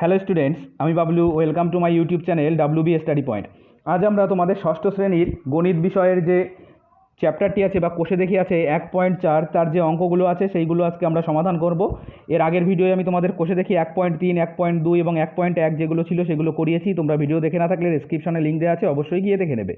Hello students, আমি Bablu, welcome to my YouTube channel W B study point. আজ আমরা তোমাদের ষষ্ঠ শ্রেণির গণিত বিষয়ের যে চ্যাপ্টারটি আছে বা কোষে দেখি আছে এক পয়েন্ট চার, তার যে অঙ্কগুলো আছে সেইগুলো আজকে আমরা সমাধান করব। এর আগের ভিডিওয়ে আমি তোমাদের কোষে দেখি এক পয়েন্ট তিন, এক পয়েন্ট দুই এবং এক পয়েন্ট এক যেগুলো ছিল সেগুলো করিয়েছি। তোমরা ভিডিও দেখে না থাকলে ডিসক্রিপশনে লিঙ্ক দেওয়া আছে, অবশ্যই গিয়ে দেখে নেবে।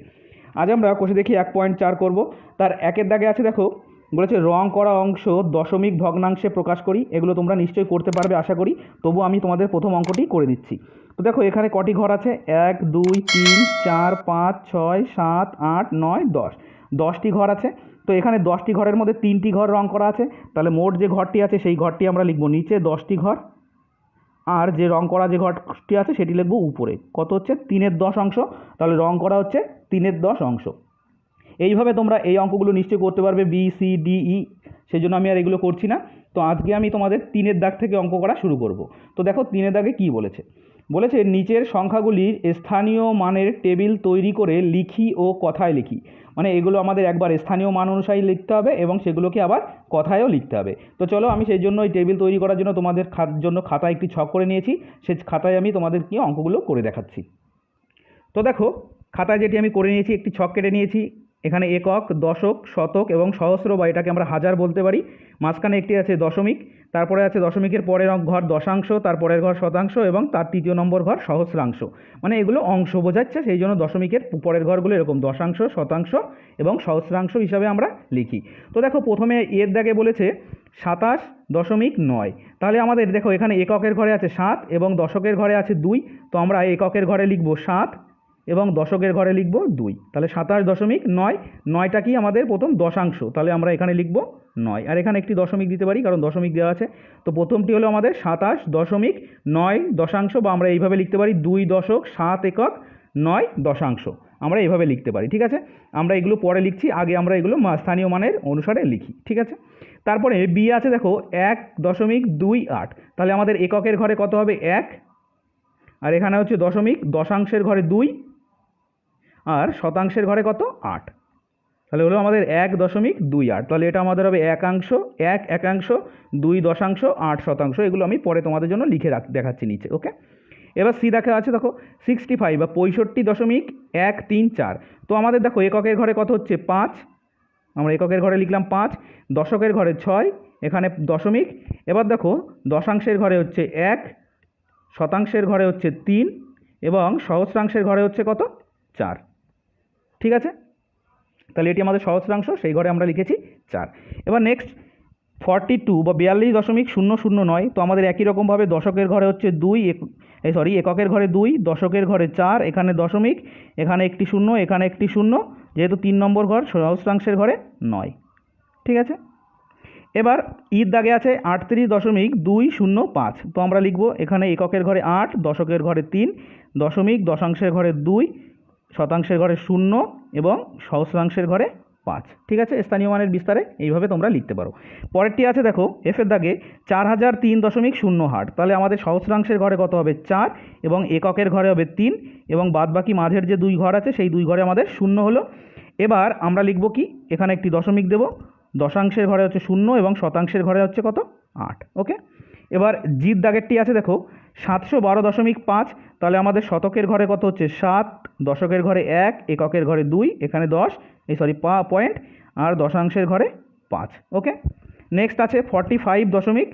আজ আমরা কোষে দেখি এক পয়েন্ট চার করব। তার একের দাগে আছে দেখো বলেছে, রং করা অংশ দশমিক ভগ্নাংশে প্রকাশ করি, এগুলো তোমরা নিশ্চয়ই করতে পারবে, আশা করি। তবু আমি তোমাদের প্রথম অঙ্কটি করে দিচ্ছি। তো দেখো, এখানে কটি ঘর আছে? এক, দুই, তিন, চার, পাঁচ, ছয়, সাত, আট, নয়, দশ। দশটি ঘর আছে। তো এখানে দশটি ঘরের মধ্যে তিনটি ঘর রং করা আছে। তাহলে মোট যে ঘরটি আছে, সেই ঘরটি আমরা লিখব নিচে দশটি ঘর। আর যে রং করা যে ঘরটি আছে, সেটি লিখব উপরে। কত হচ্ছে? তিনের দশ অংশ। তাহলে রং করা হচ্ছে তিনের দশ অংশ। এইভাবে তোমরা এই অঙ্কগুলো নিশ্চয়ই করতে পারবে বি সি ডি ই সেই জন্য আমি আর এগুলো করছি না। তো আজকে আমি তোমাদের তিনের দাগ থেকে অঙ্ক করা শুরু করব। তো দেখো তিনের দাগে কি বলেছে? বলেছে, নিচের সংখ্যাগুলির স্থানীয় মানের টেবিল তৈরি করে লিখি ও কথায় লিখি। মানে এগুলো আমাদের একবার স্থানীয় মান অনুসারে লিখতে হবে এবং সেগুলোকে আবার কথায়ও লিখতে হবে। তো চলো আমি সেই জন্য এই টেবিল তৈরি করার জন্য তোমাদের খাত জন্য খাতায় একটি ছক করে নিয়েছি। সেই খাতায় আমি তোমাদের কি অঙ্কগুলো করে দেখাচ্ছি। তো দেখো, খাতায় যেটি আমি করে নিয়েছি, একটি ছক কেটে নিয়েছি। এখানে একক, দশক, শতক এবং সহস্র বা এটাকে আমরা হাজার বলতে পারি। মাঝখানে একটি আছে দশমিক, তারপরে আছে দশমিকের পরের ঘর দশাংশ তারপরের ঘর শতাংশ এবং তার তৃতীয় নম্বর ঘর সহস্রাংশ। মানে এগুলো অংশ বোঝাচ্ছে, সেই জন্য দশমিকের পরের ঘরগুলো এরকম, দশাংশ, শতাংশ এবং সহস্রাংশ হিসাবে আমরা লিখি। তো দেখো, প্রথমে এর দাগে বলেছে সাতাশ দশমিক নয়। তাহলে আমাদের দেখো, এখানে এককের ঘরে আছে সাত এবং দশকের ঘরে আছে দুই। তো আমরা এককের ঘরে লিখব সাত এবং দশকের ঘরে লিখব দুই। তাহলে সাতাশ দশমিক নয়, নয়টা কি আমাদের প্রথম দশাংশ? তাহলে আমরা এখানে লিখব নয়। আর এখানে একটি দশমিক দিতে পারি, কারণ দশমিক দেওয়া আছে। তো প্রথমটি হলো আমাদের সাতাশ দশমিক নয় দশাংশ, বা আমরা এইভাবে লিখতে পারি দুই দশক সাত একক নয় দশাংশ। আমরা এইভাবে লিখতে পারি, ঠিক আছে? আমরা এগুলো পরে লিখছি, আগে আমরা এগুলো স্থানীয় মানের অনুসারে লিখি, ঠিক আছে? তারপরে বি আছে দেখো, এক দশমিক দুই আট। তাহলে আমাদের এককের ঘরে কত হবে? এক। আর এখানে হচ্ছে দশমিক, দশাংশের ঘরে দুই। আর শতাংশের ঘরে কত? আট। তাহলে হলো আমাদের এক দশমিক দুই আট। তাহলে এটা আমাদের হবে একাংশ এক একাংশ, দুই দশাংশ, আট শতাংশ। এগুলো আমি পরে তোমাদের জন্য লিখে রাখ, দেখাচ্ছি নিচে, ওকে? এবার সি দেখা আছে, দেখো সিক্সটি ফাইভ বা পঁয়ষট্টি দশমিক এক তিন চার। তো আমাদের দেখো এককের ঘরে কত হচ্ছে? পাঁচ। আমরা এককের ঘরে লিখলাম পাঁচ, দশকের ঘরে ছয়, এখানে দশমিক। এবার দেখো, দশাংশের ঘরে হচ্ছে এক, শতাংশের ঘরে হচ্ছে তিন, এবং সহস্রাংশের ঘরে হচ্ছে কত? চার। ঠিক আছে? তাহলে এটি আমাদের সহস্রাংশ সেই ঘরে আমরা লিখেছি চার। এবার নেক্সট ফর্টি টু বা বিয়াল্লিশ দশমিক শূন্য শূন্য নয়, তো আমাদের একই রকমভাবে দশকের ঘরে হচ্ছে দুই এই সরি এককের ঘরে দুই, দশকের ঘরে চার, এখানে দশমিক, এখানে একটি শূন্য, এখানে একটি শূন্য, যেহেতু তিন নম্বর ঘর সহস্রাংশের ঘরে নয়। ঠিক আছে? এবার ঈদ দাগে আছে আটত্রিশ দশমিক দুই শূন্য পাঁচ, তো আমরা লিখব এখানে এককের ঘরে আট, দশকের ঘরে তিন, দশমিক দশাংশের ঘরে দুই শতাংশের ঘরে শূন্য এবং সহস্রাংশের ঘরে পাঁচ। ঠিক আছে? স্থানীয় মানের বিস্তারে এইভাবে তোমরা লিখতে পারো। পরেরটি আছে, দেখো এফের দাগে চার হাজার তিন দশমিক শূন্য হাট তাহলে আমাদের সহস্রাংশের ঘরে কত হবে? চার এবং এককের ঘরে হবে তিন এবং বাদবাকি মাঝের যে দুই ঘর আছে, সেই দুই ঘরে আমাদের শূন্য হলো। এবার আমরা লিখব কি? এখানে একটি দশমিক দেব। দশাংশের ঘরে হচ্ছে শূন্য এবং শতাংশের ঘরে হচ্ছে কত? আট। ওকে? এবার জিত দাগেরটি আছে, দেখো সাতশো বারো দশমিক পাঁচ, তাহলে আমাদের শতকের ঘরে কত হচ্ছে? সাত, দশকের ঘরে এক, এককের ঘরে দুই, এখানে দশ, এই সরি পা পয়েন্ট আর দশাংশের ঘরে পাঁচ ওকে নেক্সট আছে ফর্টি ফাইভ দশমিক,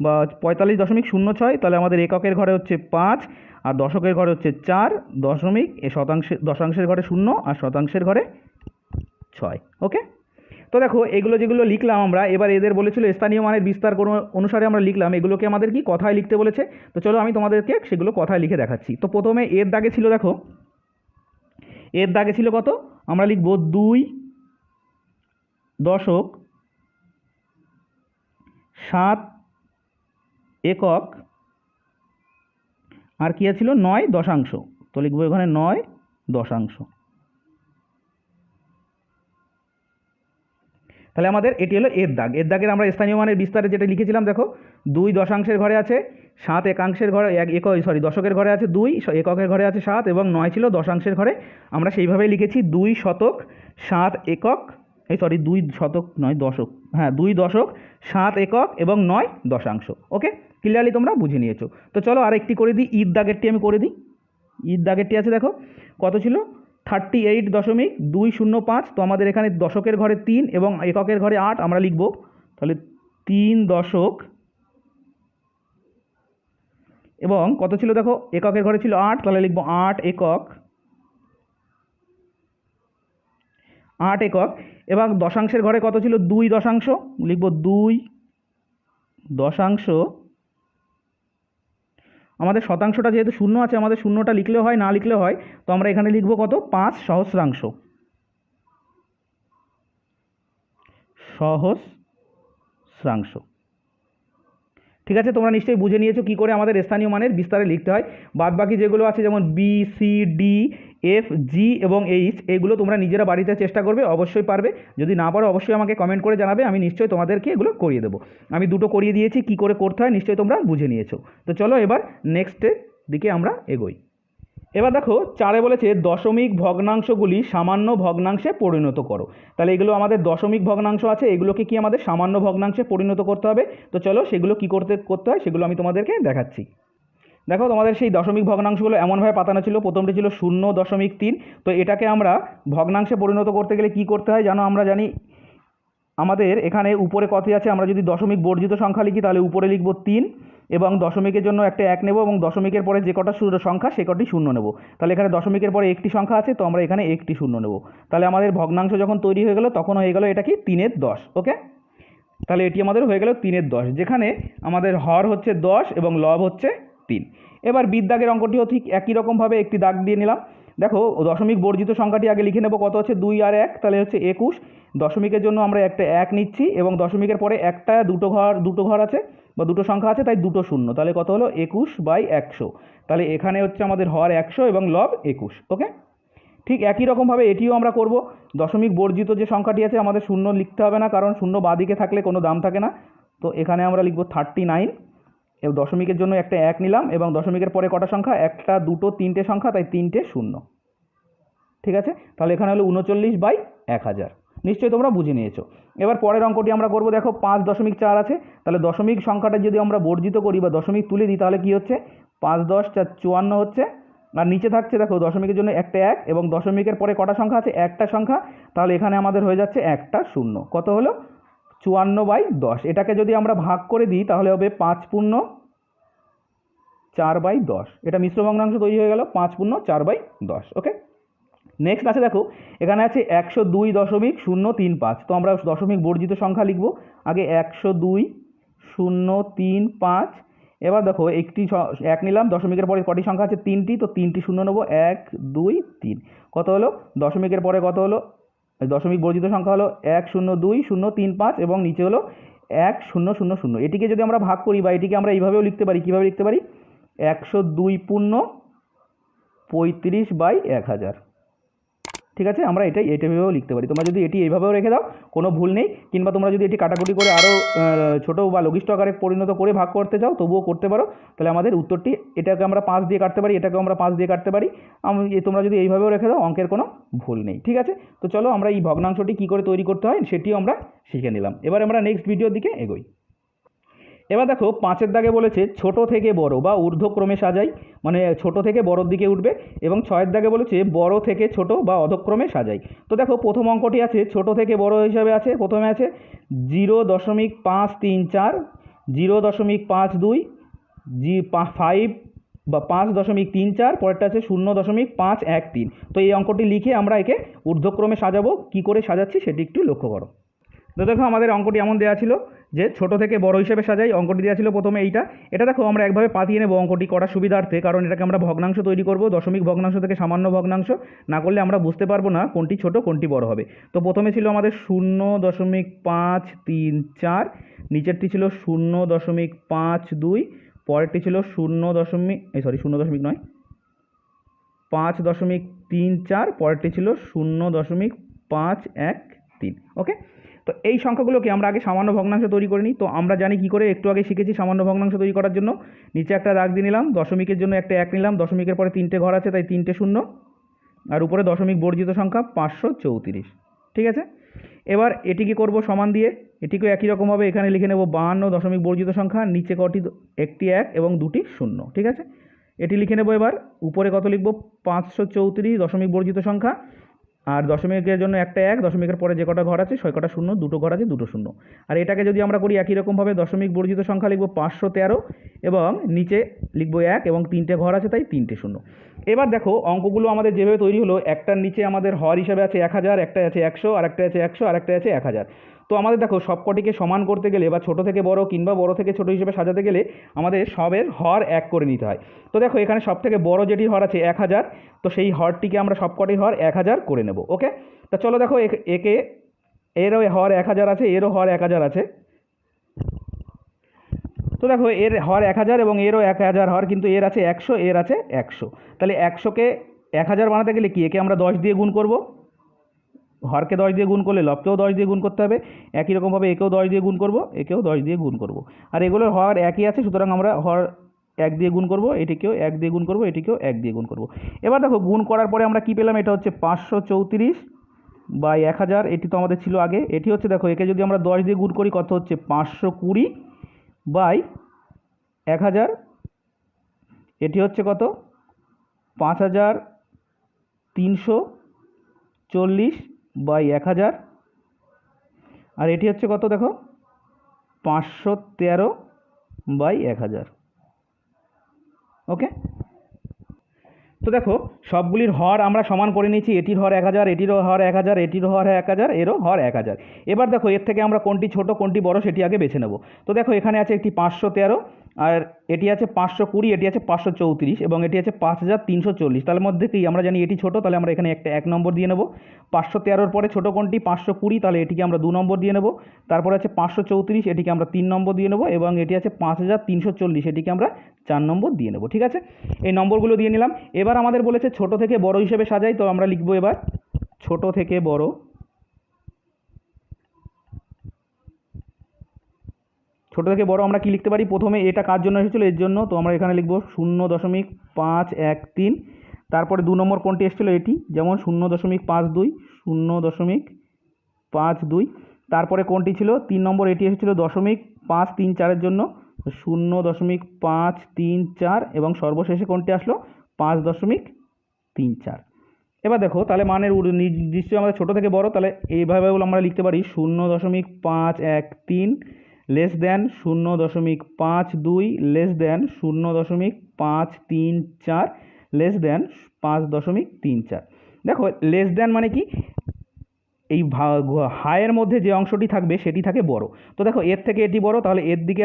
বা পঁয়তাল্লিশ দশমিক শূন্য ছয়, তাহলে আমাদের এককের ঘরে হচ্ছে পাঁচ, আর দশকের ঘরে হচ্ছে চার দশমিক, এ শতাংশে, দশাংশের ঘরে শূন্য, আর শতাংশের ঘরে ছয় ওকে তো দেখো, এগুলো যেগুলো লিখলাম আমরা, এবার এদের বলেছিল স্থানীয় মানের বিস্তার কোনো অনুসারে আমরা লিখলাম। এগুলোকে আমাদের কি কথায় লিখতে বলেছে? তো চলো আমি তোমাদেরকে সেগুলো কথায় লিখে দেখাচ্ছি। তো প্রথমে এর দাগে ছিল দেখো, এর দাগে ছিল কত? আমরা লিখব দুই দশক সাত একক, আর কী ছিল নয় দশাংশ। তো লিখব এখানে নয় দশাংশ। তাহলে আমাদের এটি হলো এর দাগ। এর দাগের আমরা স্থানীয় মানের বিস্তারে যেটা লিখেছিলাম, দেখো, দুই দশাংশের ঘরে আছে, সাত একাংশের ঘরে, এক এক সরি দশকের ঘরে আছে দুই এককের ঘরে আছে সাত এবং নয় ছিল দশাংশের ঘরে। আমরা সেইভাবেই লিখেছি দুই শতক, সাত একক, এই সরি দুই শতক নয়, দশক। হ্যাঁ দুই দশক, সাত একক এবং নয় দশাংশ। ওকে? ক্লিয়ারলি তোমরা বুঝে নিয়েছো। তো চলো আর একটি করে দিই। ঈদ দাগেরটি আমি করে দিই। ঈদ দাগেরটি আছে, দেখো, কত ছিল? থার্টি এইট দশমিক দুই শূন্য পাঁচ তো আমাদের এখানে দশকের ঘরে তিন এবং এককের ঘরে আট আমরা লিখব। তাহলে তিন দশক এবং কত ছিল দেখো? এককের ঘরে ছিল আট, তাহলে লিখব আট একক আট একক। এবং দশাংশের ঘরে কত ছিল? দুই দশাংশ, লিখব দুই দশাংশ আমাদের শতাংশটা যেহেতু শূন্য আছে, আমাদের শূন্যটা লিখলে হয়, না লিখলে হয়, তো আমরা এখানে লিখব কত? পাঁচ সহস্রাংশ। সহস্রাংশ। ঠিক আছে? তোমরা নিশ্চয়ই বুঝে নিয়েছো কী করে আমাদের স্থানীয় মানের বিস্তারে লিখতে হয়। বাদ বাকি যেগুলো আছে, যেমন B C D F G এবং এইচ এগুলো তোমরা নিজেরা বাড়িতে চেষ্টা করবে, অবশ্যই পারবে। যদি না পারো, অবশ্যই আমাকে কমেন্ট করে জানাবে, আমি নিশ্চয়ই তোমাদেরকে এগুলো করিয়ে দেবো। আমি দুটো করিয়ে দিয়েছি, কি করে করতে হয়, নিশ্চয়ই তোমরা বুঝে নিয়েছো। তো চলো এবার নেক্সটের দিকে আমরা এগোই। এবার দেখো, চারে বলেছে দশমিক ভগ্নাংশগুলি সামান্য ভগ্নাংশে পরিণত করো। তাহলে এগুলো আমাদের দশমিক ভগ্নাংশ আছে, এগুলোকে কি আমাদের সামান্য ভগ্নাংশে পরিণত করতে হবে? তো চলো সেগুলো কি করতে করতে হয় সেগুলো আমি তোমাদেরকে দেখাচ্ছি। দেখো তোমাদের সেই দশমিক ভগ্নাংশগুলো এমনভাবে পাতানো ছিল, প্রথমটি ছিল শূন্য দশমিক তিন। তো এটাকে আমরা ভগ্নাংশে পরিণত করতে গেলে কি করতে হয় জানো? আমরা জানি আমাদের এখানে উপরে কত আছে? আমরা যদি দশমিক বর্জিত সংখ্যা লিখি তাহলে উপরে লিখব তিন। এবং দশমিকের জন্য একটা এক নেব এবং দশমিকের পরে যে কটা সংখ্যা, সে কটি শূন্য নেব। তাহলে এখানে দশমিকের পরে একটি সংখ্যা আছে, তো আমরা এখানে একটি শূন্য নেব। তাহলে আমাদের ভগ্নাংশ যখন তৈরি হয়ে গেল, তখন হয়ে গেল এটা কি? তিনের দশ, ওকে? তাহলে এটি আমাদের হয়ে গেল তিনের দশ, যেখানে আমাদের হর হচ্ছে দশ এবং লব হচ্ছে তিন। এবার বিদ্যাগের অঙ্কটিও ঠিক একই রকমভাবে একটি দাগ দিয়ে নিলাম। দেখো, দশমিক বর্জিত সংখ্যাটি আগে লিখে নেব, কত হচ্ছে দুই আর এক, তাহলে হচ্ছে একুশ। দশমিকের জন্য আমরা একটা এক নিচ্ছি, এবং দশমিকের পরে একটা, দুটো ঘর দুটো ঘর আছে, বা দুটো সংখ্যা আছে, তাই দুটো শূন্য। তাহলে কত হলো? একুশ বাই একশো। তাহলে এখানে হচ্ছে আমাদের হর একশো এবং লব একুশ, ওকে? ঠিক একই রকমভাবে এটিও আমরা করব। দশমিক বর্জিত যে সংখ্যাটি আছে, আমাদের শূন্য লিখতে হবে না, কারণ শূন্য বাদিকে থাকলে কোনো দাম থাকে না। তো এখানে আমরা লিখব থার্টি নাইন এবং দশমিকের জন্য একটা এক নিলাম এবং দশমিকের পরে কটা সংখ্যা? একটা, দুটো, তিনটে সংখ্যা, তাই তিনটে শূন্য। ঠিক আছে? তাহলে এখানে হলো উনচল্লিশ বাই এক হাজার। নিশ্চয়ই তোমরা বুঝে নিয়েছো। এবার পরের অঙ্কটি আমরা করব, দেখো পাঁচ দশমিক চার আছে। তাহলে দশমিক সংখ্যাটা যদি আমরা বর্জিত করি বা দশমিক তুলে দিই, তাহলে কি হচ্ছে? পাঁচ দশ চার চুয়ান্ন হচ্ছে। আর নিচে থাকছে, দেখো, দশমিকের জন্য একটা এক এবং দশমিকের পরে কটা সংখ্যা আছে? একটা সংখ্যা। তাহলে এখানে আমাদের হয়ে যাচ্ছে একটা শূন্য। কত হলো? চুয়ান্ন বাই দশ। এটাকে যদি আমরা ভাগ করে দিই, তাহলে হবে পাঁচ পূর্ণ চার বাই দশ। এটা মিশ্র ভগ্নাংশ তৈরি হয়ে গেল, পাঁচ পূর্ণ চার বাই দশ ওকে নেক্সট আছে, দেখো, এখানে আছে একশো দুই দশমিক শূন্য তিন পাঁচ। তো আমরা দশমিক বর্জিত সংখ্যা লিখব। আগে একশো দুই শূন্য তিন পাঁচ। এবার দেখো, একটি এক নিলাম, দশমিকের পরে কটি সংখ্যা আছে? তিনটি। তো তিনটি শূন্য নেব, এক, দুই, তিন। কত হলো? দশমিকের পরে কত হলো? দশমিক বর্জিত সংখ্যা হলো এক শূন্য দুই শূন্য তিন পাঁচ এবং নিচে হলো এক শূন্য শূন্য শূন্য। এটিকে যদি আমরা ভাগ করি বা এটিকে আমরা এইভাবেও লিখতে পারি, কীভাবে লিখতে পারি? একশো দুই পূর্ণ পঁয়ত্রিশ বাই এক হাজার। ঠিক আছে? আমরা এটাই এইভাবেও লিখতে পারি। তোমরা যদি এটি এইভাবেও রেখে দাও, কোনো ভুল নেই। কিংবা তোমরা যদি এটি কাটাকুটি করে আরও ছোটো বা লঘিষ্ঠ আকারে পরিণত করে ভাগ করতে চাও, তবুও করতে পারো। তাহলে আমাদের উত্তরটি, এটাকে আমরা পাঁচ দিয়ে কাটতে পারি, এটাকেও আমরা পাঁচ দিয়ে কাটতে পারি। তোমরা যদি এইভাবেও রেখে দাও, অঙ্কের কোনো ভুল নেই। ঠিক আছে? তো চলো আমরা এই ভগ্নাংশটি কী করে তৈরি করতে হয়, সেটিও আমরা শিখে নিলাম। এবার আমরা নেক্সট ভিডিওর দিকে এগোই। এবার দেখো পাঁচের দাগে বলেছে ছোট থেকে বড় বা ঊর্ধ্বক্রমে সাজাই মানে ছোট থেকে বড়র দিকে উঠবে এবং ছয়ের দাগে বলেছে বড় থেকে ছোট বা অধক্রমে সাজাই। তো দেখো প্রথম অঙ্কটি আছে, ছোট থেকে বড় হিসাবে আছে, প্রথমে আছে জিরো দশমিক পাঁচ তিন চার, জিরো দশমিক পাঁচ দুই, জি ফাইভ বা পাঁচ দশমিক তিন চার, পরেরটা আছে শূন্য দশমিক পাঁচ এক তিন। তো এই অঙ্কটি লিখে আমরা একে ঊর্ধ্বক্রমে সাজাবো, কি করে সাজাচ্ছি সেটি একটু লক্ষ্য করো। তো দেখো আমাদের অঙ্কটি এমন দেওয়া ছিল যে ছোট থেকে বড় হিসেবে সাজাই, অঙ্কটি দেওয়া ছিল প্রথমে এইটা। এটা দেখো, আমরা একভাবে পাতিয়ে নেব অঙ্কটি করার সুবিধার্থে, কারণ এটাকে আমরা ভগ্নাংশ তৈরি করব, দশমিক ভগ্নাংশ থেকে সামান্য ভগ্নাংশ। না করলে আমরা বুঝতে পারব না কোনটি ছোট, কোনটি বড় হবে। তো প্রথমে ছিল আমাদের শূন্য দশমিক পাঁচ তিন চার, নিচেরটি ছিল শূন্য দশমিক পাঁচ দুই, পরেরটি ছিল শূন্য দশমিক, এই সরি শূন্য দশমিক নয়, পাঁচ দশমিক তিন চার, পরেরটি ছিল শূন্য দশমিক পাঁচ এক তিন ওকে তো এই সংখ্যাগুলোকে আমরা আগে সামান্য ভগ্নাংশ তৈরি করে নিই। তো আমরা জানি কী করে একটু আগে শিখেছি সামান্য ভগ্নাংশ তৈরি করার জন্য। নিচে একটা দাগ দিয়ে নিলাম, দশমিকের জন্য একটা এক নিলাম, দশমিকের পরে তিনটে ঘর আছে, তাই তিনটে শূন্য। আর উপরে দশমিক বর্জিত সংখ্যা পাঁচশো চৌত্রিশ। ঠিক আছে? এবার এটিকে করব সমান দিয়ে। এটিকেও একই রকমভাবে এখানে লিখে নেব বাহান্ন দশমিক বর্জিত সংখ্যা, নিচে কটি একটি এক এবং দুটি শূন্য। ঠিক আছে? এটি লিখে নেব এবার, উপরে কত লিখব? পাঁচশো চৌত্রিশ দশমিক বর্জিত সংখ্যা। আর দশমিকের জন্য একটা এক, দশমিকের পরে যে কটা ঘর আছে, ছয় কটা শূন্য, দুটো ঘর আছে, দুটো শূন্য। আর এটাকে যদি আমরা করি একই রকমভাবে দশমিক বর্জিত সংখ্যা লিখব পাঁচশো তেরো এবং নিচে লিখব এক এবং তিনটে ঘর আছে, তাই তিনটে শূন্য। এবার দেখো, অঙ্কগুলো আমাদের যেভাবে তৈরি হলো, একটার নিচে আমাদের হর হিসাবে আছে এক হাজার একটা আছে একশো আর একটা আছে একশো আর একটা আছে এক হাজার। তো আমাদের দেখো সবকটিকে সমান করতে গেলে বা ছোট থেকে বড় কিংবা বড় থেকে ছোট হিসেবে সাজাতে গেলে আমাদের সবের হর এক করে নিতে হয়। তো দেখো এখানে সব থেকে বড় যেটি হর আছে এক হাজার, তো সেই হরটিকে আমরা সবকটির হর এক হাজার করে নেব, ওকে? তা চলো দেখো একে, এরও হর এক হাজার আছে, এরও হর এক হাজার আছে। তো দেখো এর হর এক হাজার এবং এরও এক হাজার হর কিন্তু এর আছে একশো, এর আছে একশো। তাহলে একশোকে এক হাজার বানাতে গেলে কি? একে আমরা দশ দিয়ে গুণ করব। হরকে দশ দিয়ে গুণ করলে লবকেও দশ দিয়ে গুণ করতে হবে। একই রকমভাবে একেও দশ দিয়ে গুণ করব, একেও দশ দিয়ে গুণ করব। আর এগুলোর হর একই আছে, সুতরাং আমরা হর এক দিয়ে গুণ করব, এটিকেও এক দিয়ে গুণ করব, এটিকেও এক দিয়ে গুণ করব। এবার দেখো, গুণ করার পরে আমরা কী পেলাম? এটা হচ্ছে পাঁচশো চৌত্রিশ বাই এক হাজার, এটি তো আমাদের ছিল আগে। এটি হচ্ছে দেখো, একে যদি আমরা দশ দিয়ে গুণ করি, কত হচ্ছে? পাঁচশো কুড়ি বাই এক হাজার, এটি হচ্ছে কত? পাঁচ হাজার তিনশো চল্লিশ বাই এক হাজার। আর এটি হচ্ছে কত দেখো? পাঁচশো তেরো বাই এক হাজার। ওকে? তো দেখো সবগুলির হর আমরা সমান করে নিয়েছি, এটির হর এক হাজার, এটিরও হর এক হাজার এটির হর এক হাজার, এরও হর এক হাজার। এবার দেখো, এর থেকে আমরা কোনটি ছোট, কোনটি বড় সেটি আগে বেছে নেব। তো দেখো, এখানে আছে একটি পাঁচশো তেরো, আর এটি আছে পাঁচশো কুড়ি, এটি আছে পাঁচশো চৌত্রিশ, এবং এটি আছে পাঁচ হাজার তিনশো চল্লিশ। তার মধ্যে কি, আমরা জানি এটি ছোট, তাহলে আমরা এখানে একটা এক নম্বর দিয়ে নেব। পাঁচশো তেরোর পরে ছোটো কোনটি? পাঁচশো কুড়ি, তাহলে এটিকে আমরা দু নম্বর দিয়ে নেব। তারপরে আছে পাঁচশো চৌত্রিশ, এটিকে আমরা তিন নম্বর দিয়ে নেব, এবং এটি আছে পাঁচ হাজার তিনশো চল্লিশ, এটিকে আমরা চার নম্বর দিয়ে নেব। ঠিক আছে? এই নম্বরগুলো দিয়ে নিলাম। এবার আমাদের বলেছে ছোট থেকে বড় হিসেবে সাজাই, তো আমরা লিখব এবার ছোট থেকে বড়। ছোট থেকে বড় আমরা কি লিখতে পারি? প্রথমে এটা কার জন্য এসেছিল? এর জন্য। তো আমরা এখানে লিখব শূন্য দশমিক পাঁচ এক তিন। তারপরে দু নম্বর কোনটি এসেছিল? এটি। যেমন শূন্য দশমিক পাঁচ দুই, শূন্য দশমিক পাঁচ দুই। তারপরে কোনটি ছিল? তিন নম্বর এটি এসেছিল দশমিক পাঁচ তিন চারের জন্য। শূন্য দশমিক পাঁচ তিন চার এবং সর্বশেষে কোনটি আসলো? পাঁচ দশমিক তিন চার। এবার দেখো, তাহলে মানের নির্দিষ্ট আমাদের ছোটো থেকে বড়, তাহলে এইভাবে আমরা লিখতে পারি শূন্য দশমিক পাঁচ এক তিন লেস দেন শূন্য দশমিক পাঁচ দুই লেস দেন শূন্য দশমিক পাঁচ তিন চার লেস দেন পাঁচ দশমিক তিন চার। দেখো লেস দেন মানে কি? এই হায়ের মধ্যে যে অংশটি থাকবে সেটি থাকে বড়। তো দেখো, এর থেকে এটি বড়, তাহলে এর দিকে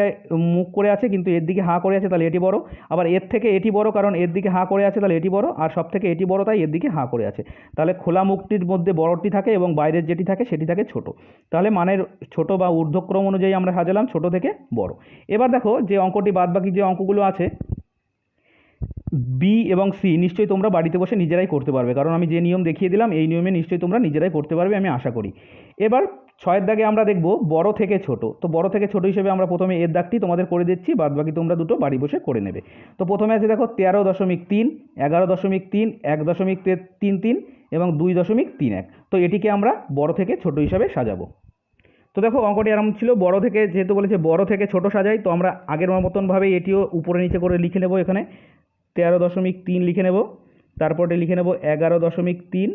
মুখ করে আছে, কিন্তু এর দিকে হাঁ করে আছে, তাহলে এটি বড়। আবার এর থেকে এটি বড়, কারণ এর দিকে হাঁ করে আছে, তাহলে এটি বড়। আর সব থেকে এটি বড়, তাই এর দিকে হাঁ করে আছে। তাহলে খোলা মুখটির মধ্যে বড়টি থাকে এবং বাইরের যেটি থাকে সেটি থাকে ছোট। তাহলে মানের ছোট বা ঊর্ধ্বক্রম অনুযায়ী আমরা সাজালাম, ছোট থেকে বড়। এবার দেখো, যে অঙ্কটি বাদবাকি যে অঙ্কগুলো আছে বি এবং সি নিশ্চয়ই তোমরা বাড়িতে বসে নিজেরাই করতে পারবে। কারণ আমি যে নিয়ম দেখিয়ে দিলাম, এই নিয়মে নিশ্চয়ই তোমরা নিজেরাই করতে পারবে, আমি আশা করি। এবার ছয়ের দাগে আমরা দেখব বড় থেকে ছোট। তো বড় থেকে ছোট হিসেবে আমরা প্রথমে এর দাগটি তোমাদের করে দিচ্ছি বাদ বাকি তোমরা দুটো বাড়ি বসে করে নেবে। তো প্রথমে আছে দেখো তেরো দশমিক তিন, এগারো দশমিক তিন, এক দশমিক তিন তিন এবং দুই দশমিক তিন এক। তো এটিকে আমরা বড় থেকে ছোট হিসাবে সাজাবো। তো দেখো অঙ্কটি এরকম ছিল, বড় থেকে যেহেতু বলেছে বড় থেকে ছোট সাজাই, তো আমরা আগের মতনভাবে এটিও উপরে নিচে করে লিখে নেব এখানে। তেরো দশমিক তিন লিখে নেব, তারপরটি লিখে নেব এগারো দশমিক তিন,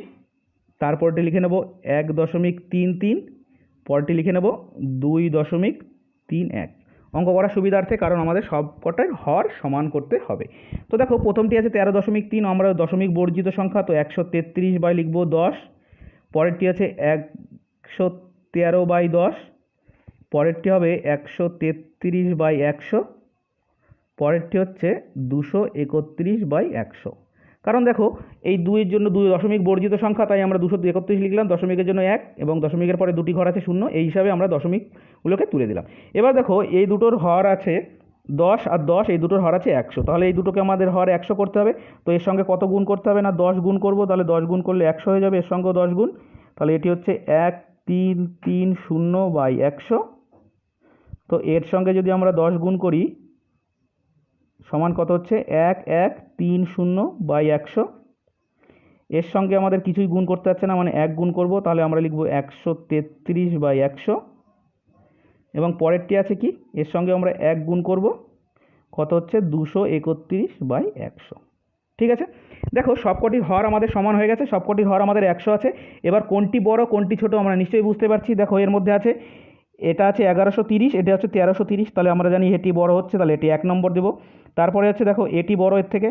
তারপরটি লিখে নেব এক দশমিক তিন তিন, পরটি লিখে নেব দুই দশমিক তিন এক। অঙ্ক করার সুবিধার্থে, কারণ আমাদের সব কটার হর সমান করতে হবে। তো দেখো, প্রথমটি আছে তেরো দশমিক তিন, আমরা দশমিক বর্জিত সংখ্যা, তো একশো তেত্রিশ বাই লিখব দশ। পরেরটি আছে একশো তেরো বাই দশ। পরেরটি হবে একশো তেত্রিশ বাই একশো। পরেরটি হচ্ছে দুশো একত্রিশ বাই একশো। কারণ দেখো, এই দুইয়ের জন্য দুই দশমিক বর্জিত সংখ্যা, তাই আমরা দুশো একত্রিশ লিখলাম, দশমিকের জন্য এক এবং দশমিকের পরে দুটি ঘর আছে শূন্য, এই হিসাবে আমরা দশমিকগুলোকে তুলে দিলাম। এবার দেখো, এই দুটোর হর আছে দশ আর দশ, এই দুটোর হর আছে একশো। তাহলে এই দুটোকে আমাদের হর একশো করতে হবে, তো এর সঙ্গে কত গুণ করতে হবে না? দশ গুণ করব, তাহলে দশ গুণ করলে একশো হয়ে যাবে, এর সঙ্গেও দশ গুণ। তাহলে এটি হচ্ছে এক, তিন তিন, শূন্য বাই একশো। তো এর সঙ্গে যদি আমরা দশ গুণ করি সমান কত হচ্ছে? এক এক, তিন, শূন্য বাই একশো। এর সঙ্গে আমাদের কিছুই গুণ করতে হচ্ছে না মানে এক গুণ করব, তাহলে আমরা লিখব একশো তেত্রিশ বাই একশো। এবং পরেরটি আছে কি? এর সঙ্গে আমরা এক গুণ করব, কত হচ্ছে? দুশো একত্রিশ বাই একশো। ঠিক আছে? দেখো, সবকটির হর আমাদের সমান হয়ে গেছে, সবকটির হর আমাদের একশো আছে। এবার কোনটি বড়, কোনটি ছোট আমরা নিশ্চয়ই বুঝতে পারছি। দেখো, এর মধ্যে আছে এটা আছে এগারোশো তিরিশ, এটা হচ্ছে তেরোশো তিরিশ, তাহলে আমরা জানি এটি বড় হচ্ছে, তাহলে এটি এক নম্বর দেবো। তারপরে হচ্ছে দেখো, এটি বড় এর থেকে,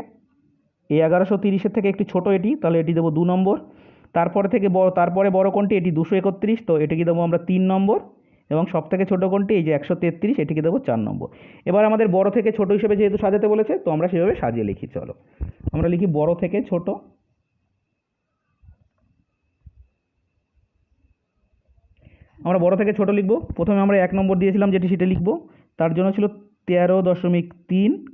এই এগারোশো তিরিশের থেকে একটি ছোট এটি, তাহলে এটি দেবো দু নম্বর। তারপরে থেকে বড়, তারপরে বড় কোনটি? এটি দুশো একত্রিশ, তো এটিকে দেবো আমরা তিন নম্বর, এবং সব থেকে ছোটো কোনটি? এই যে একশো তেত্রিশ, এটিকে দেবো চার নম্বর। এবার আমাদের বড় থেকে ছোট হিসেবে যেহেতু সাজাতে বলেছে, তো আমরা সেভাবে সাজিয়ে লিখি, চলো। আমরা লিখি বড় থেকে ছোট আমরা বড় থেকে ছোট লিখব। প্রথমে আমরা এক নম্বর দিয়েছিলাম যেটি সেটা লিখব। তার জন্য ছিল তেরো দশমিক তিন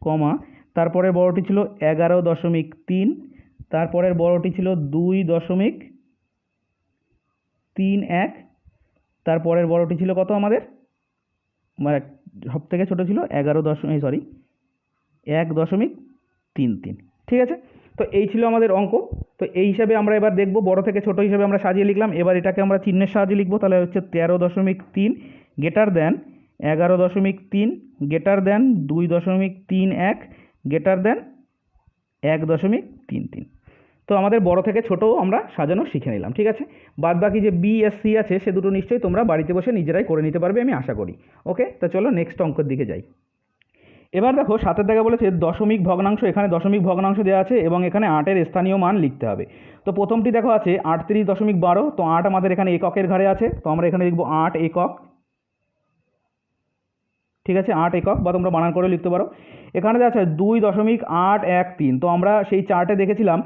কমা। তারপরের বড়টি ছিল এগারো দশমিক তিন। তারপরের বড়টি ছিল দুই দশমিক তিন এক। তারপরের বড়টি ছিল কত আমাদের? মানে সব থেকে ছোটো ছিল এগারো দশমিক সরি এক দশমিক তিন তিন। ঠিক আছে? তো এই ছিল আমাদের অঙ্ক। তো এই হিসাবে আমরা এবার দেখব, বড় থেকে ছোট হিসাবে আমরা সাজিয়ে লিখলাম। এবার এটাকে আমরা চিহ্নের সাহায্যে লিখব, তাহলে হচ্ছে তেরো দশমিক তিন গেটার দেন এগারো দশমিক তিন গেটার দেন দুই দশমিক তিন এক গেটার দেন এক দশমিক তিন তিন। তো আমাদের বড় থেকে ছোটও আমরা সাজানো শিখে নিলাম, ঠিক আছে? বাদ বাকি যে বি এস সি আছে, সে দুটো নিশ্চয়ই তোমরা বাড়িতে বসে নিজেরাই করে নিতে পারবে, আমি আশা করি। ওকে? তো চলো নেক্সট অঙ্কের দিকে যাই। এবার দেখো সাতের দেখা বলেছে দশমিক ভগ্নাংশ, এখানে দশমিক ভগ্নাংশ দেওয়া আছে এবং এখানে আটের স্থানীয় মান লিখতে হবে। তো প্রথমটি দেখো আছে আটত্রিশ দশমিক বারো, তো আট আমাদের এখানে এককের ঘরে আছে, তো আমরা এখানে লিখব আট একক। ঠিক আছে, আট একক, বা তোমরা বানান করে লিখতে পারো। এখানে দেখা আছে দুই দশমিক আট এক তিন, তো আমরা সেই চার্টে দেখেছিলাম,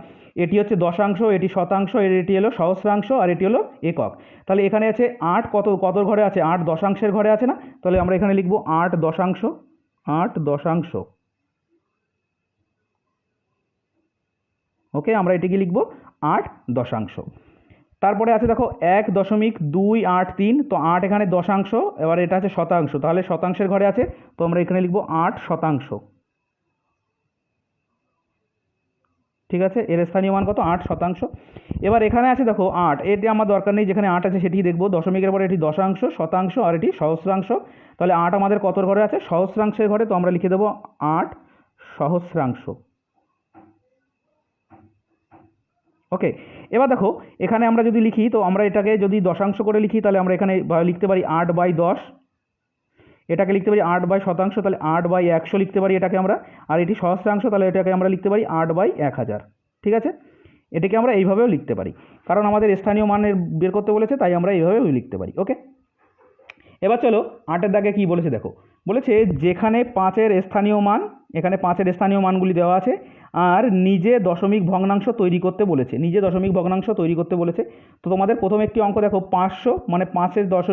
এটি হচ্ছে দশাংশ, এটি শতাংশ এটি হলো সহস্রাংশ আর এটি হলো একক। তাহলে এখানে আছে আট কত কত ঘরে আছে? আট দশাংশের ঘরে আছে না? তাহলে আমরা এখানে লিখব আট দশাংশ। আট দশাংশ। ওকে, আমরা এটিকে লিখব আট দশাংশ। তারপরে আছে দেখো এক দশমিক দুই আট তিন, তো আট এখানে দশাংশ, এবার এটা আছে শতাংশ। তাহলে শতাংশের ঘরে আছে, তো আমরা এখানে লিখব আট শতাংশ। ঠিক আছে? এর স্থানীয় মান কত? আট শতাংশ। এবার এখানে আছে দেখো আট। এটি আমার দরকার নেই, যেখানে আট আছে সেটি দেখব। দশমিকের পরে এটি দশাংশ, শতাংশ, আর এটি সহস্রাংশ। তাহলে আট আমাদের কত ঘরে আছে? সহস্রাংশের ঘরে তো আমরা লিখে দেবো আট সহস্রাংশ। ওকে, এবার দেখো, এখানে আমরা যদি লিখি, তো আমরা এটাকে যদি দশাংশ করে লিখি, তাহলে আমরা এখানে লিখতে পারি আট বাই দশ। এটাকে লিখতে পারি আট বাই শতাংশ, তাহলে আট বাই একশো লিখতে পারি এটাকে আমরা। আর এটি সহস্রাংশ, তাহলে এটাকে আমরা লিখতে পারি আট বাই এক হাজার। ঠিক আছে? এটাকে আমরা এইভাবেও লিখতে পারি। কারণ আমাদের স্থানীয় মানের বের করতে বলেছে, তাই আমরা এইভাবেও লিখতে পারি। ওকে? এবার চলো আটের দাগে কি বলেছে দেখো। বলেছে, যেখানে পাঁচের স্থানীয় মান, এখানে পাঁচের স্থানীয় মানগুলি দেওয়া আছে, আর নিজে দশমিক ভগ্নাংশ তৈরি করতে বলেছে। নিজে দশমিক ভগ্নাংশ তৈরি করতে বলেছে। তো তোমাদের প্রথম একটি অঙ্ক দেখো, পাঁচশো মানে পাঁচের দশ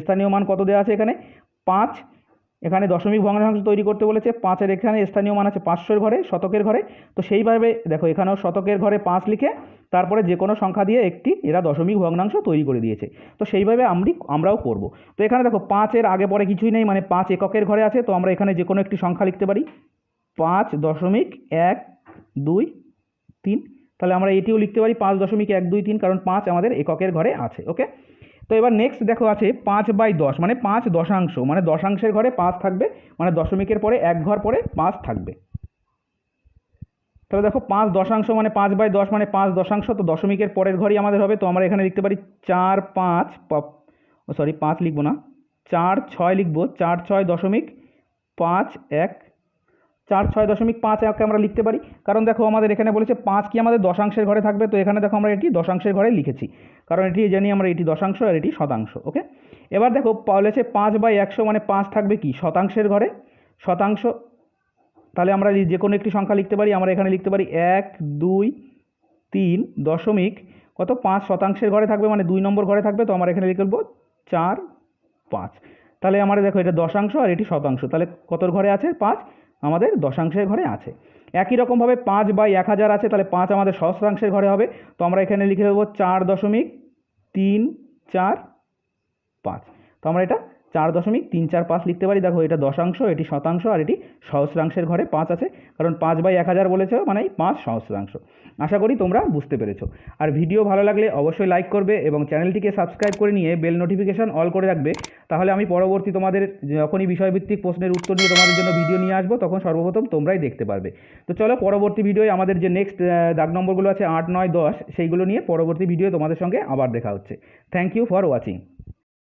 স্থানীয় মান কত দেওয়া আছে এখানে? পাঁচ, এখানে দশমিক ভগ্নাংশ তৈরি করতে বলেছে, পাঁচের এখানে স্থানীয় মান আছে পাঁচশোর ঘরে, শতকের ঘরে। তো সেইভাবে দেখো, এখানেও শতকের ঘরে পাঁচ লিখে, তারপরে যে কোনো সংখ্যা দিয়ে একটি, এরা দশমিক ভগ্নাংশ তৈরি করে দিয়েছে। তো সেইভাবে আমি আমরাও করব। তো এখানে দেখো, পাঁচের আগে পরে কিছুই নেই মানে পাঁচ এককের ঘরে আছে, তো আমরা এখানে যে কোনো একটি সংখ্যা লিখতে পারি। পাঁচ দশমিক এক, দুই, তিন, তাহলে আমরা এটিও লিখতে পারি পাঁচ দশমিক এক, দুই, তিন, কারণ পাঁচ আমাদের এককের ঘরে আছে, ওকে? তো এবার নেক্সট দেখো আছে পাঁচ বাই দশ মানে পাঁচ দশাংশ মানে দশাংশের ঘরে পাঁচ থাকবে মানে দশমিকের পরে এক ঘর পরে পাঁচ থাকবে। তাহলে দেখো পাঁচ দশাংশ মানে পাঁচ বাই দশ মানে পাঁচ দশাংশ, তো দশমিকের পরের ঘরই আমাদের হবে, তো আমরা এখানে লিখতে পারি চার পাঁচ সরি পাঁচ লিখব না, চার ছয় লিখব, চার ছয় দশমিক পাঁচ এক চার, ছয় দশমিক পাঁচ এককে আমরা লিখতে পারি। কারণ দেখো আমাদের এখানে বলেছে পাঁচ কি আমাদের দশাংশের ঘরে থাকবে? তো এখানে দেখো আমরা এটি দশাংশের ঘরে লিখেছি। কারণ এটি জানি আমরা এটি দশাংশ আর এটি শতাংশ, ওকে? এবার দেখো বলেছে পাঁচ বাই একশো মানে পাঁচ থাকবে কি? শতাংশের ঘরে। শতাংশ, তাহলে আমরা যে কোনো একটি সংখ্যা লিখতে পারি, আমরা এখানে লিখতে পারি এক, দুই, তিন দশমিক কত? পাঁচ শতাংশের ঘরে থাকবে মানে দুই নম্বর ঘরে থাকবে, তো আমরা এখানে লিখে দেবো চার, পাঁচ। তাহলে আমরা দেখো এটা দশাংশ আর এটি শতাংশ, তাহলে কতর ঘরে আছে? পাঁচ। আমাদের দশাংশের ঘরে আছে। একই রকমভাবে পাঁচ বাই এক হাজার আছে, তাহলে পাঁচ আমাদের সহস্রাংশের ঘরে হবে। তো আমরা এখানে লিখে দেবো চার দশমিক তিন চার পাঁচ। তো আমরা এটা চার দশমিক তিন চার পাঁচ লিখতে পারি। দেখো, এটা দশাংশ, এটি শতাংশ, আর এটি সহস্রাংশের ঘরে পাঁচ আছে। কারণ পাঁচ বাই এক হাজার বলেছে মানে পাঁচ সহস্রাংশ। আশা করি তোমরা বুঝতে পেরেছ। আর ভিডিও ভালো লাগলে অবশ্যই লাইক করবে এবং চ্যানেলটিকে সাবস্ক্রাইব করে নিয়ে বেল নোটিফিকেশন অল করে রাখবে। তাহলে আমি পরবর্তী তোমাদের যখনই বিষয়ভিত্তিক প্রশ্নের উত্তর নিয়ে তোমাদের জন্য ভিডিও নিয়ে আসব, তখন সর্বপ্রথম তোমরাই দেখতে পারবে। তো চলো, পরবর্তী ভিডিওয় আমাদের যে নেক্সট দাগ নম্বরগুলো আছে আট, নয়, দশ, সেইগুলো নিয়ে পরবর্তী ভিডিও তোমাদের সঙ্গে আবার দেখা হচ্ছে। Thank you for watching